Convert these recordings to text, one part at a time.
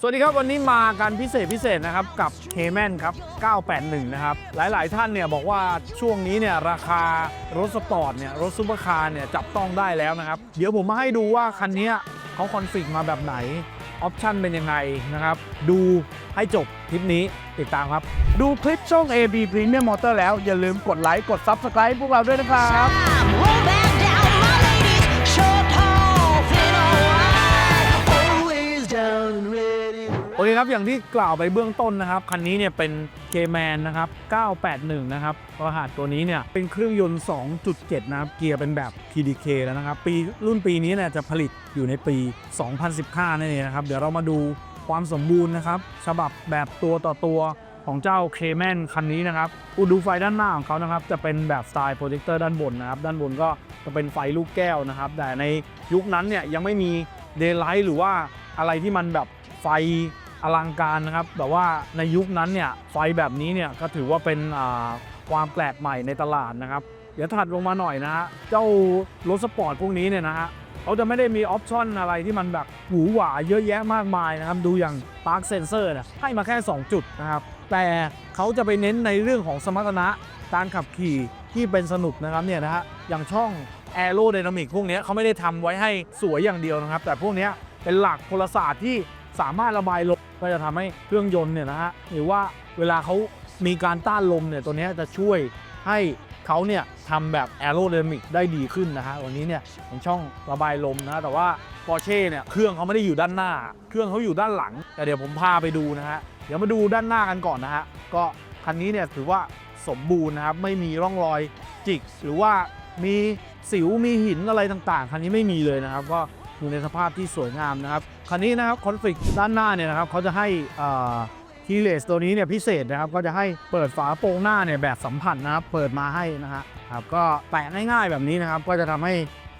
สวัสดีครับ วันนี้มากันพิเศษพิเศษนะครับ กับ k m a n ครับ 981 นะครับ หลาย ๆ ท่านเนี่ยบอกว่าช่วงนี้เนี่ยราคารถสปอร์ตเนี่ยรถซูเปอร์คาร์เนี่ยจับต้องได้แล้วนะครับ เดี๋ยวผมมาให้ดูว่าคันนี้เขาคอนฟิกมาแบบไหน ออปชันเป็นยังไงนะครับ ดูให้จบคลิปนี้ติดตามครับ ดูคลิปช่อง AB Premium Motor แล้วอย่าลืมกดไลค์กด Subscribe พวกเราด้วยนะครับ อเคครับอย่างที่กล่าวไปเบื้องต้นนะครับ คันนี้เนี่ยเป็น k m a n นะครับ 981 นะครับ รหัสตัวนี้เนี่ยเป็นเครื่องยนต์ 2.7 นะครับ เกียร์เป็นแบบ PDK แล้วนะครับ ปีรุ่นปีนี้เนี่ยจะผลิตอยู่ในปี 2015 นั่นเองนะครับ เดี๋ยวเรามาดูความสมบูรณ์นะครับ ฉบับแบบตัวต่อตัวของเจ้า k m a n คันนี้นะครับอุดูไฟด้านหน้าของเขานะครับ จะเป็นแบบสไตล์โปรเจคเตอร์ด้านบนนะครับ ด้านบนก็จะเป็นไฟลูกแก้วนะครับ แต่ในยุคนั้นเนี่ยยังไม่มีเดย์ไลท์หรือว่าอะไรที่มันแบบไฟ อลังการนะครับแบบว่าในยุคนั้นเนี่ยไฟแบบนี้เนี่ยก็ถือว่าเป็นความแปลกใหม่ในตลาดนะครับ เดี๋ยวถัดลงมาหน่อยนะฮะเจ้ารถสปอร์ตพวกนี้เนี่ยนะฮะเขาจะไม่ได้มีออปชั่นอะไรที่มันแบบหวือหวาเยอะแยะมากมายนะครับ ดูอย่าง Park Sensor นะให้มาแค่ 2 จุดนะครับ แต่เขาจะไปเน้นในเรื่องของสมรรถนะการขับขี่ที่เป็นสนุกนะครับเนี่ยนะฮะอย่างช่อง Aero Dynamic พวกนี้เขาไม่ได้ทำไว้ให้สวยอย่างเดียวนะครับ แต่พวกนี้เป็นหลักพลศาสตร์ที่สามารถระบายลม ก็จะทำให้เครื่องยนต์เนี่ยนะฮะหรือว่าเวลาเขามีการต้านลมเนี่ยตัวนี้จะช่วยให้เขาเนี่ยทำแบบแอโร d y นามิกได้ดีขึ้นนะฮะวันนี้เนี่ยเป็นช่องระบายลมนะแต่ว่า Porsche เนี่ยเครื่องเขาไม่ได้อยู่ด้านหน้า เครื่องเขาอยู่ด้านหลัง แต่เดี๋ยวผมพาไปดูนะฮะเดี๋ยวมาดูด้านหน้ากันก่อนนะฮะก็คันนี้เนี่ยถือว่าสมบูรณ์นะครับไม่มีร่องรอยจิก หรือว่ามีสิวมีหินอะไรต่างๆ คันนี้ไม่มีเลยนะครับ ก็ อยู่ในสภาพที่สวยงามนะครับคันนี้นะครับคอนฟ lict ด้านหน้าเนี่ยนะครับเขาจะให้คีเลสตัวนี้เนี่ยพิเศษนะครับก็จะให้เปิดฝาโปรงหน้าเนี่ยแบบสัมผัสนะครับเปิดมาให้นะฮะครับก็แตะง่ายๆแบบนี้นะครับก็จะทำให้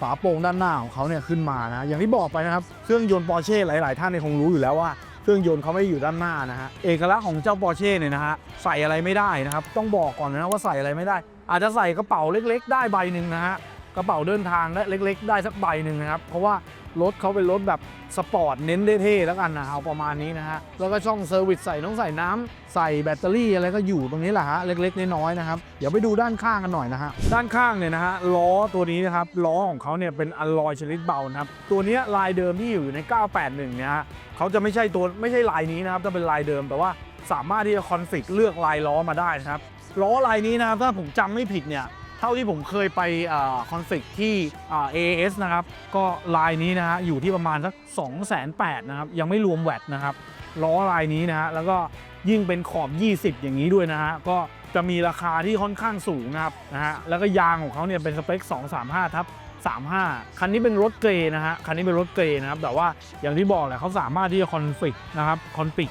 ฝาโปรงด้านหน้าของเขาเนี่ยขึ้นมานะอย่างที่บอกไปนะครับเครื่องยนต์ปอร์เช่หลาย ๆ ท่านเนี่ยคงรู้อยู่แล้วว่าเครื่องยนต์เขาไม่อยู่ด้านหน้านะฮะเอกลักษณ์ของเจ้าปอร์เช่เนี่ยนะฮะใส่อะไรไม่ได้นะครับต้องบอกก่อนนะว่าใส่อะไรไม่ได้ อาจจะใส่กระเป๋าเล็ก ๆ ได้ใบหนึ่งนะฮะกระเป๋าเดินทางและเล็ก ๆ ได้สักใบหนึ่งนะครับเพราะว่า รถเขาเป็นรถแบบสปอร์ตเน้นเท่ๆแล้วกันนะเอาประมาณนี้นะฮะ แล้วก็ช่องเซอร์วิสใส่ต้องใส่น้ำใส่แบตเตอรี่อะไรก็อยู่ตรงนี้แหละฮะ เล็กๆน้อยๆนะครับ เดี๋ยวไปดูด้านข้างกันหน่อยนะฮะ ด้านข้างเนี่ยนะฮะล้อตัวนี้นะครับล้อของเขาเนี่ยเป็นอลลอยชนิดเบานะครับ ตัวเนี้ยลายเดิมที่อยู่ใน 981 เนี่ยฮะเขาจะไม่ใช่ตัวไม่ใช่ลายนี้นะครับจะเป็นลายเดิมแต่ว่าสามารถที่จะคอนฟิกเลือกลายล้อมาได้นะครับล้อลายนี้นะครับถ้าผมจำไม่ผิดเนี่ย เท่าที่ผมเคยไปคอนฟิกที่ AAS นะครับ ก็ลายนี้นะฮะอยู่ที่ประมาณสัก2 8 0 0 0นะครับ ยังไม่รวมแวตนะครับ ล้อลายนี้นะฮะแล้วก็ยิ่งเป็นขอบ 20 อย่างนี้ด้วยนะฮะก็จะมีราคาที่ค่อนข้างสูงนะครับนะฮะแล้วก็ยางของเขาเนี่ยเป็นสเปค 235ทับ35 คันนี้เป็นรถเกรย์นะฮะ คันนี้เป็นรถเกรย์นะครับ แต่ว่าอย่างที่บอกแหละเขาสามารถที่จะคอนฟิกนะครับ คอนฟิก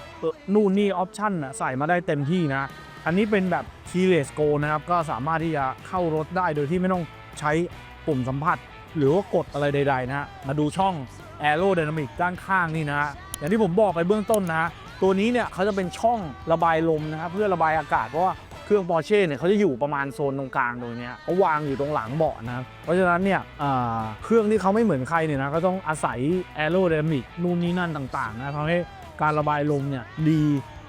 นู่นนี่ออปชั่นใส่มาได้เต็มที่นะ อันนี้เป็นแบบ keyless go นะครับ ก็สามารถที่จะเข้ารถได้โดยที่ไม่ต้องใช้ปุ่มสัมผัส หรือว่ากดอะไรใด ๆ นะฮะ มาดูช่อง aero dynamic ด้านข้างนี่นะฮะ อย่างที่ผมบอกไปเบื้องต้นนะ ตัวนี้เนี่ยเขาจะเป็นช่องระบายลมนะครับ เพื่อระบายอากาศเพราะว่าเครื่อง Porsche เนี่ยเขาจะอยู่ประมาณโซนตรงกลางตรงนี้เขาวางอยู่ตรงหลังเบาะนะเพราะฉะนั้นเนี่ยเครื่องที่เขาไม่เหมือนใครเนี่ยนะก็ต้องอาศัย aero dynamic นู่นนี่นั่นต่างๆนะทำให้การระบายลมเนี่ยดี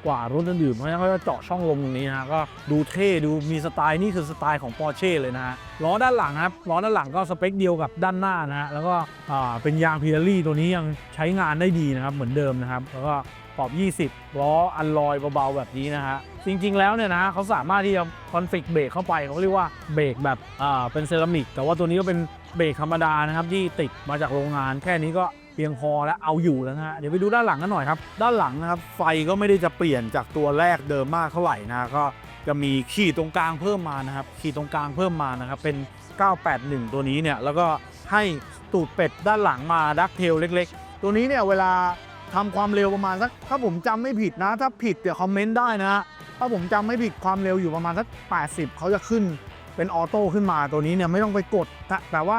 กว่ารถอื่นๆเพราะฉะนั้นเขาจะเจาะช่องลมตรงนี้นะฮะก็ดูเท่ดูมีสไตล์นี่คือสไตล์ของ Porsche เลยนะฮะล้อด้านหลังครับล้อด้านหลังก็สเปคเดียวกับด้านหน้านะฮะแล้วก็เป็นยางพิเรลี่ตัวนี้ยังใช้งานได้ดีนะครับเหมือนเดิมนะครับแล้วก็ขอบ 20 ล้ออันลอยเบาๆแบบนี้นะฮะ จริงๆ แล้วเนี่ยนะฮะเขาสามารถที่จะคอนฟิกเบรกเข้าไปเขาเรียกว่าเบรกแบบอ่าเป็นเซรามิก แต่ว่าตัวนี้ก็เป็นเบรกธรรมดานะครับ ที่ติดมาจากโรงงาน แค่นี้ก็ เพียงพอและเอาอยู่แล้วนะฮะเดี๋ยวไปดูด้านหลังกันหน่อยครับ ด้านหลังนะครับไฟก็ไม่ได้จะเปลี่ยนจากตัวแรกเดิมมากเท่าไหร่นะก็จะมีขีดตรงกลางเพิ่มมานะครับขีดตรงกลางเพิ่มมานะครับเป็น 981 ตัวนี้เนี่ยแล้วก็ให้ตูดเป็ดด้านหลังมาดักเทลเล็ก ๆ ตัวนี้เนี่ยเวลาทำความเร็วประมาณสักถ้าผมจำไม่ผิดนะ ถ้าผิดเดี๋ยวคอมเมนต์ได้นะถ้าผมจำไม่ผิดความเร็วอยู่ประมาณสัก 80 เขาจะขึ้นเป็นออโต้ขึ้นมาตัวนี้เนี่ยไม่ต้องไปกด แต่ว่า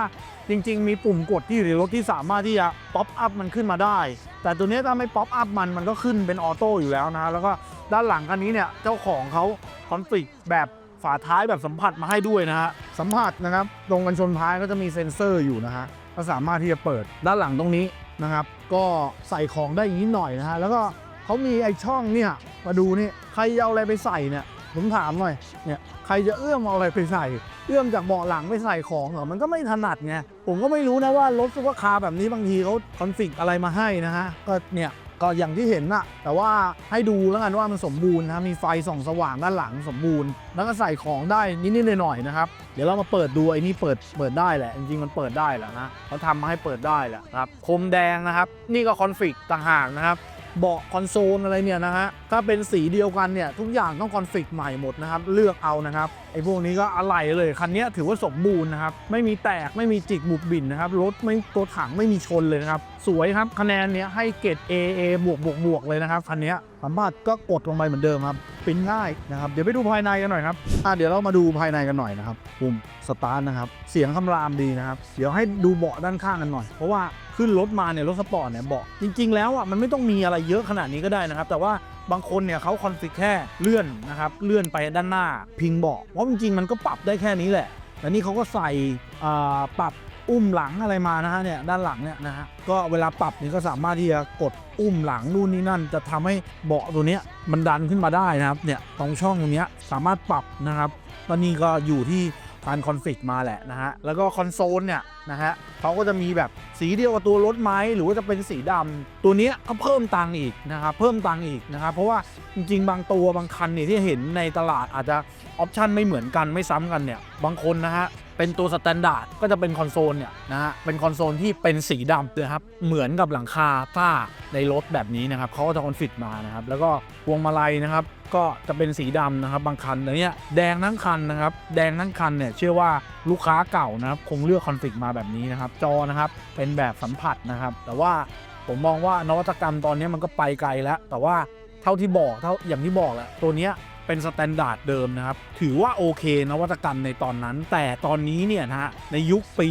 จริง ๆ มีปุ่มกดที่อยู่ในรถที่สามารถที่จะป๊อปอัพมันขึ้นมาได้ แต่ตัวนี้ถ้าไม่ป๊อปอัพมันมันก็ขึ้นเป็นออโต้อยู่แล้วนะ แล้วก็ด้านหลังคันนี้เนี่ยเจ้าของเขาคอนฟิกแบบฝาท้ายแบบสัมผัสมาให้ด้วยนะฮะ สัมผัสนะครับตรงกันชนท้ายก็จะมีเซ็นเซอร์อยู่นะฮะก็สามารถที่จะเปิดด้านหลังตรงนี้นะครับ ก็ใส่ของได้อีกนิดหน่อยนะฮะแล้วก็เขามีไอช่องเนี่ยมาดูนี่ใครเอาอะไรไปใส่เนี่ย ผมถามหน่อยเนี่ยใครจะเอื้อมเอาอะไรไปใส่ เอื้อมจากเบาะหลังไปใส่ของเหรอมันก็ไม่ถนัดไงผมก็ไม่รู้นะว่ารถซุปเปอร์คาร์แบบนี้บางทีเขาคอนฟิกอะไรมาให้นะฮะก็เนี่ยก็อย่างที่เห็นนะแต่ว่าให้ดูแล้วกันว่ามันสมบูรณ์นะมีไฟส่องสว่างด้านหลังสมบูรณ์ แล้วก็ใส่ของได้นิดๆหน่อยๆนะครับ เดี๋ยวเรามาเปิดดูไอ้นี่เปิดเปิดได้แหละ จริงๆมันเปิดได้แหละนะเขาทำมาให้เปิดได้แหละนะครับคมแดงนะครับ นี่ก็คอนฟิกต่างหากนะครับ เบาะคอนโซลอะไรเนี่ยนะฮะ ถ้าเป็นสีเดียวกันเนี่ย ทุกอย่างต้องคอนฟิกใหม่หมดนะครับ เลือกเอานะครับ ไอ้พวกนี้ก็อะไหล่เลย คันนี้ถือว่าสมบูรณ์นะครับ ไม่มีแตกไม่มีจิกบุบบิ่นนะครับ รถไม่ตัวถังไม่มีชนเลยนะครับ สวยครับ คะแนนเนี้ยให้เกรด A A บวกบวกบวกเลยนะครับ คันนี้สัมผัสก็กดลงไปเหมือนเดิมครับเป็นง่ายนะครับ เดี๋ยวไปดูภายในกันหน่อยครับอะเดี๋ยวเรามาดูภายในกันหน่อยนะครับปุ่มสตาร์ทนะครับ เสียงคำรามดีนะครับ เดี๋ยวให้ดูเบาะด้านข้างกันหน่อย เพราะว่า ขึ้นรถมาเนี่ยรถสปอร์ตเนี่ยเบาะจริง ๆ แล้วอะมันไม่ต้องมีอะไรเยอะขนาดนี้ก็ได้นะครับ แต่ว่าบางคนเนี่ยเขาคอนฟิกแค่เลื่อนนะครับเลื่อนไปด้านหน้าพิงเบาะเพราะจริงๆมันก็ปรับได้แค่นี้แหละแต่นี่เขาก็ใส่ปรับอุ้มหลังอะไรมานะฮะเนี่ยด้านหลังเนี่ยนะฮะก็เวลาปรับนี่ก็สามารถที่จะกดอุ้มหลังนู่นนี่นั่น จะทำให้เบาะตัวเนี้ยมันดันขึ้นมาได้นะครับเนี่ยตรงช่องตรงเนี้ยสามารถปรับนะครับตอนนี้ก็อยู่ที่ การคอนฟิกมาแหละนะฮะ แล้วก็คอนโซลเนี่ยนะฮะเขาก็จะมีแบบสีเดียวกับตัวรถไหมหรือว่าจะเป็นสีดำตัวนี้ก็เพิ่มตังค์อีกนะครับเพิ่มตังค์อีกนะครับเพราะว่าจริงๆ บางตัวบางคันเนี่ยที่เห็นในตลาดอาจจะออปชันไม่เหมือนกันไม่ซ้ำกันเนี่ยบางคนนะฮะ เป็นตัวสแตนดาร์ดก็จะเป็นคอนโซลเนี่ยนะฮะเป็นคอนโซลที่เป็นสีดำนะครับ เหมือนกับหลังคาฝ้าในรถแบบนี้นะครับเขาก็จะคอนฟิตมานะครับ แล้วก็พวงมาลัยนะครับก็จะเป็นสีดำนะครับ บางคันแต่เนี่ยแดงทั้งคันนะครับ แดงทั้งคันเนี่ยเชื่อว่าลูกค้าเก่านะครับ คงเลือกคอนฟิกมาแบบนี้นะครับ จอนะครับเป็นแบบสัมผัสนะครับ แต่ว่าผมมองว่านวัตกรรมตอนนี้มันก็ไปไกลแล้ว แต่ว่าเท่าที่บอกเท่าอย่างที่บอกแหละตัวเนี้ย เป็นสแตนดาร์ดเดิมนะครับ ถือว่าโอเคนวัตกรรมในตอนนั้น แต่ตอนนี้เนี่ยนะฮะในยุคปี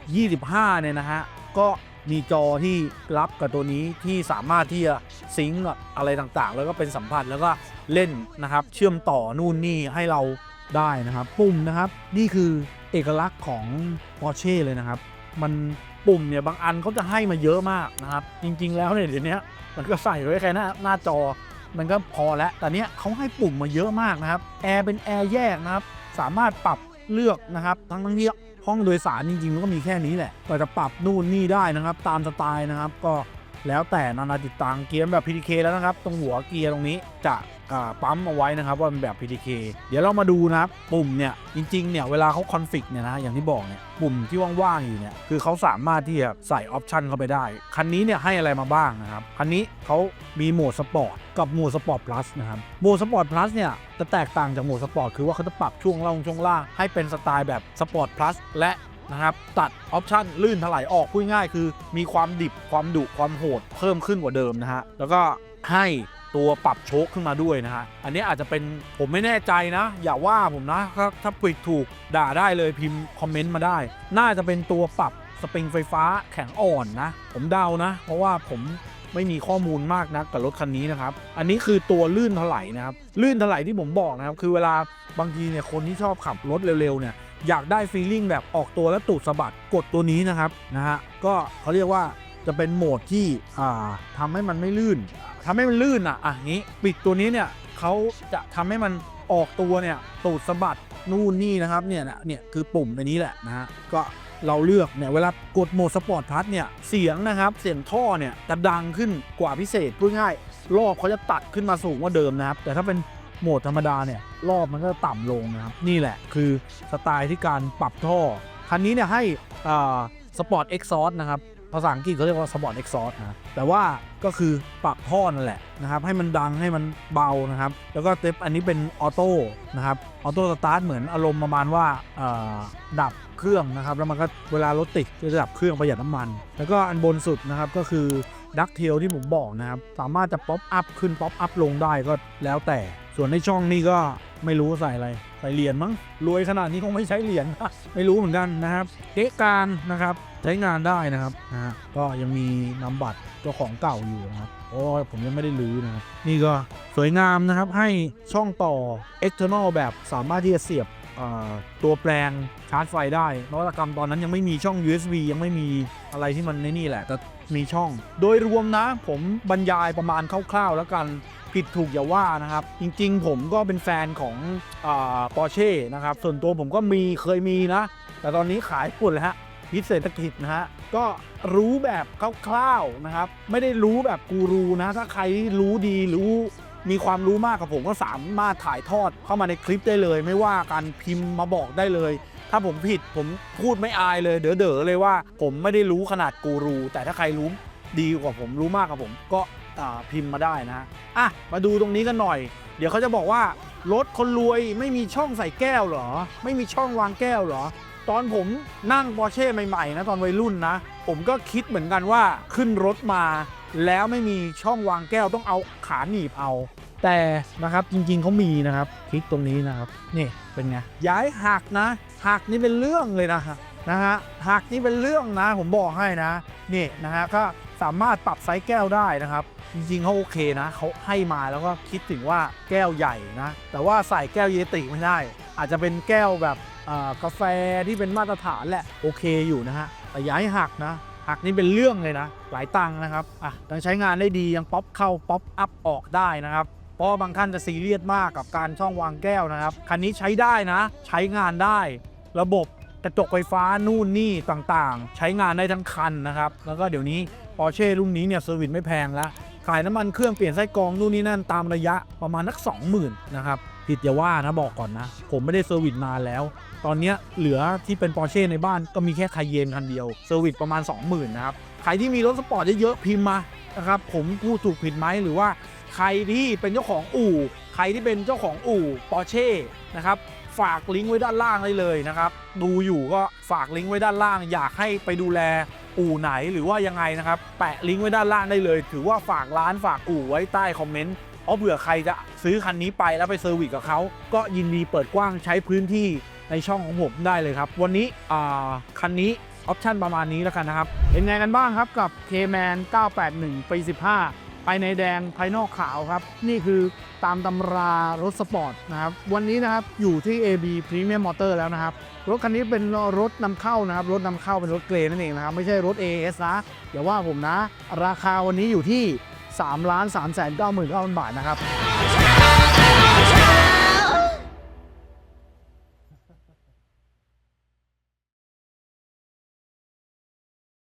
2025 เนี่ยนะฮะ ก็มีจอที่รับกับตัวนี้ที่สามารถที่จะซิงก์อะไรต่างๆ แล้วก็เป็นสัมผัสแล้วก็เล่นนะครับ เชื่อมต่อนู่นนี่ให้เราได้นะครับ ปุ่มนะครับ นี่คือเอกลักษณ์ของ Porsche เลยนะครับ มันปุ่มเนี่ยบางอันเขาจะให้มาเยอะมากนะครับ จริง ๆ แล้วเนี่ยเดี๋ยวนี้มันก็ใส่ไว้แค่หน้าหน้าจอ มันก็พอแล้วแต่เนี้ยเขาให้ปุ่มมาเยอะมากนะครับแอร์เป็นแอร์แยกนะครับสามารถปรับเลือกนะครับทั้งทั้งที่ห้องโดยสารจริงๆมันก็มีแค่นี้แหละก็จะปรับนู่นนี่ได้นะครับ ตามสไตล์นะครับ ก็แล้วแต่นานาจิตตังเกียร์แบบ PTK แล้วนะครับ ตรงหัวเกียร์ตรงนี้จะ ปั๊มเอาไว้นะครับว่าเป็นแบบ PTK เดี๋ยวเรามาดูนะครับปุ่มเนี่ยจริงๆเนี่ยเวลาเขาคอนฟิกเนี่ยนะอย่างที่บอกเนี่ยปุ่มที่ว่างๆอยู่เนี่ยคือเขาสามารถที่จะใส่ออปชันเข้าไปได้ คันนี้เนี่ยให้อะไรมาบ้างนะครับคันนี้เขามีโหมดสปอร์ตกับโหมดสปอร์ตพลัสนะครับโหมดสปอร์ตพลัสเนี่ยจะแตกต่างจากโหมดสปอร์ตคือว่าเขาจะปรับช่วงล่างช่วงล่างให้เป็นสไตล์แบบสปอร์ตพลัสและนะครับตัดออปชันลื่นถลายออกพูดง่ายคือ มีความดิบความดุความโหดเพิ่มขึ้นกว่าเดิมนะฮะแล้วก็ให้ ตัวปรับโชคขึ้นมาด้วยนะฮะ อันนี้อาจจะเป็นผมไม่แน่ใจนะ อย่าว่าผมนะ ถ้าถ้าผิดถูกด่าได้เลยพิมพ์คอมเมนต์มาได้ น่าจะเป็นตัวปรับสปริงไฟฟ้าแข็งอ่อนนะ ผมเดานะ เพราะว่าผมไม่มีข้อมูลมากนะกับรถคันนี้นะครับ อันนี้คือตัวลื่นถลายนะครับ ลื่นถลายที่ผมบอกนะครับ คือเวลาบางทีเนี่ยคนที่ชอบขับรถเร็วๆเนี่ยอยากได้ฟีลลิ่งแบบออกตัวแล้วตูดสะบัดกดตัวนี้นะครับนะฮะก็เขาเรียกว่าจะเป็นโหมดที่อ่าทำให้มันไม่ลื่น ทำให้มันลื่นอะอะงี้ปิดตัวนี้เนี่ยเขาจะทำให้มันออกตัวเนี่ยตูดสะบัดนู่นนี่นะครับเนี่ยเนี่ยคือปุ่มในนี้แหละนะฮะก็เราเลือกเนี่ยเวลากดโหมดสปอร์ตพัสเนี่ยเสียงนะครับเสียงท่อเนี่ยจะดังขึ้นกว่าพิเศษพูดง่ายรอบเขาจะตัดขึ้นมาสูงกว่าเดิมนะครับ แต่ถ้าเป็นโหมดธรรมดาเนี่ยรอบมันก็ต่ำลงนะครับ นี่แหละคือสไตล์ที่การปรับท่อ คันนี้เนี่ยให้สปอร์ตเอ็กซอสนะครับ ภาษาอังกฤษเขาเรียกว่าสปอร์ตเอ็กซอนะแต่ว่าก็คือปรับท่อนั่นแหละนะครับ ให้มันดังให้มันเบานะครับ แล้วก็เต็ปอันนี้เป็นออโต้นะครับออโต้สตาร์ทเหมือนอารมณ์ประมาณว่าดับเครื่องนะครับ แล้วมันก็เวลารถติดก็จะดับเครื่องประหยัดน้ำมัน แล้วก็อันบนสุดนะครับก็คือดักเทลที่ผมบอกนะครับ สามารถจะป๊อปอัพขึ้นป๊อปอัพลงได้ก็แล้วแต่ ส่วนในช่องนี้ก็ไม่รู้ใส่อะไร ใส่เหรียญมั้งรวยขนาดนี้คงไม่ใช้เหรียญไม่รู้เหมือนกันนะครับเก๊การนะครับ ใช้งานได้นะครับนะก็ยังมีนำบัตรเจ้าของเก่าอยู่นะครับเพราะว่าผมยังไม่ได้รื้อนะนี่ก็สวยงามนะครับให้ช่องต่อ external แบบสามารถที่จะเสียบตัวแปลงชาร์จไฟได้นวัตกรรมตอนนั้นยังไม่มีช่อง USB ยังไม่มีอะไรที่มันในนี่แหละ แต่มีช่อง โดยรวมนะ ผมบรรยายประมาณคร่าวๆ แล้วกันผิดถูกอย่าว่านะครับ จริงๆ ผมก็เป็นแฟนของปอร์เช่นะครับ ส่วนตัวผมก็มีเคยมีนะ แต่ตอนนี้ขายหมดแล้วฮะ พิษเศรษฐกิจนะฮะก็รู้แบบคร่าวๆนะครับ ไม่ได้รู้แบบกูรูนะ ถ้าใครรู้ดีรู้มีความรู้มากกับผมก็สามารถถ่ายทอดเข้ามาในคลิปได้เลย ไม่ว่าการพิมพ์มาบอกได้เลย ถ้าผมผิดผมพูดไม่อายเลยเด๋อๆเลยว่าผมไม่ได้รู้ขนาดกูรู แต่ถ้าใครรู้ดีกว่าผมรู้มากกว่าผมก็อ่าพิมพ์มาได้นะฮะอะมาดูตรงนี้กันหน่อย เดี๋ยวเขาจะบอกว่ารถคนรวยไม่มีช่องใส่แก้วหรอ ไม่มีช่องวางแก้วหรอ ตอนผมนั่งปอร์เช่ใหม่ๆนะตอนวัยรุ่นนะ ผมก็คิดเหมือนกันว่าขึ้นรถมา แล้วไม่มีช่องวางแก้วต้องเอาขาหนีบเอา แต่นะครับจริงๆเขามีนะครับ คลิกตรงนี้นะครับ นี่เป็นไงย้ายหักนะหักนี่เป็นเรื่องเลยนะฮะนะฮะหักนี่เป็นเรื่องนะ ผมบอกให้นะนี่นะฮะก็ สามารถปรับไซส์แก้วได้นะครับ จริงๆเขาโอเคนะเขาให้มาแล้วก็คิดถึงว่าแก้วใหญ่นะ แต่ว่าใส่แก้วเยติไม่ได้ อาจจะเป็นแก้วแบบกาแฟที่เป็นมาตรฐานแหละโอเคอยู่นะฮะแต่ย้ายหักนะหักนี่เป็นเรื่องเลยนะ หลายตังค์นะครับอะยังใช้งานได้ดียังป๊อปเข้าป๊อปอัพออกได้นะครับเพราะบางท่านจะซีเรียสมากกับการช่องวางแก้วนะครับคันนี้ใช้ได้นะ ใช้งานได้ ระบบกระจกไฟฟ้านู่นนี่ต่างๆ ใช้งานได้ทั้งคันนะครับ แล้วก็เดี๋ยวนี้ Porsche รุ่นนี้เนี่ยเซอร์วิสไม่แพงแล้วขายน้ำมันเครื่องเปลี่ยนไส้กรองนู่นนี่นั่นตามระยะประมาณนัก 20,000นะครับผิดอย่าว่านะบอกก่อนนะ ผมไม่ได้เซอร์วิสนานแล้ว ตอนนี้เหลือที่เป็น Porsche ในบ้านก็มีแค่คาเยนคันเดียวเซอร์วิสประมาณ 20,000นะครับใครที่มีรถสปอร์ตเยอะๆพิมพ์มานะครับผมพูดถูกผิดไหมหรือว่าใครที่เป็นเจ้าของอู่ ใครที่เป็นเจ้าของอู่ปอร์เช่นะครับฝากลิงก์ไว้ด้านล่างได้เลยนะครับ ดูอยู่ก็ฝากลิงก์ไว้ด้านล่าง อยากให้ไปดูแล อู่ไหนหรือว่ายังไงนะครับ แปะลิงก์ไว้ด้านล่างได้เลย ถือว่าฝากร้านฝากอู่ไว้ใต้คอมเมนต์เอาเผื่อใครจะซื้อคันนี้ไปแล้วไปเซอร์วิสกับเขาก็ยินดีเปิดกว้างใช้พื้นที่ในช่องของผมได้เลยครับ วันนี้อ่าคันนี้ออปชั่นประมาณนี้แล้วกันนะครับ เป็นไงกันบ้างครับกับ K-Man 981ปี15 ภายในแดงภายนอกขาวครับ นี่คือตามตำรารถสปอร์ตนะครับ วันนี้นะครับอยู่ที่ AB Premium Motor แล้วนะครับ รถคันนี้เป็นรถนำเข้านะครับ รถนำเข้าเป็นรถเกรดนั่นเองนะครับ ไม่ใช่รถ AS นะอย่าว่าผมนะ ราคาวันนี้อยู่ที่ 3 3 9 9 0 0 0 บาทนะครับ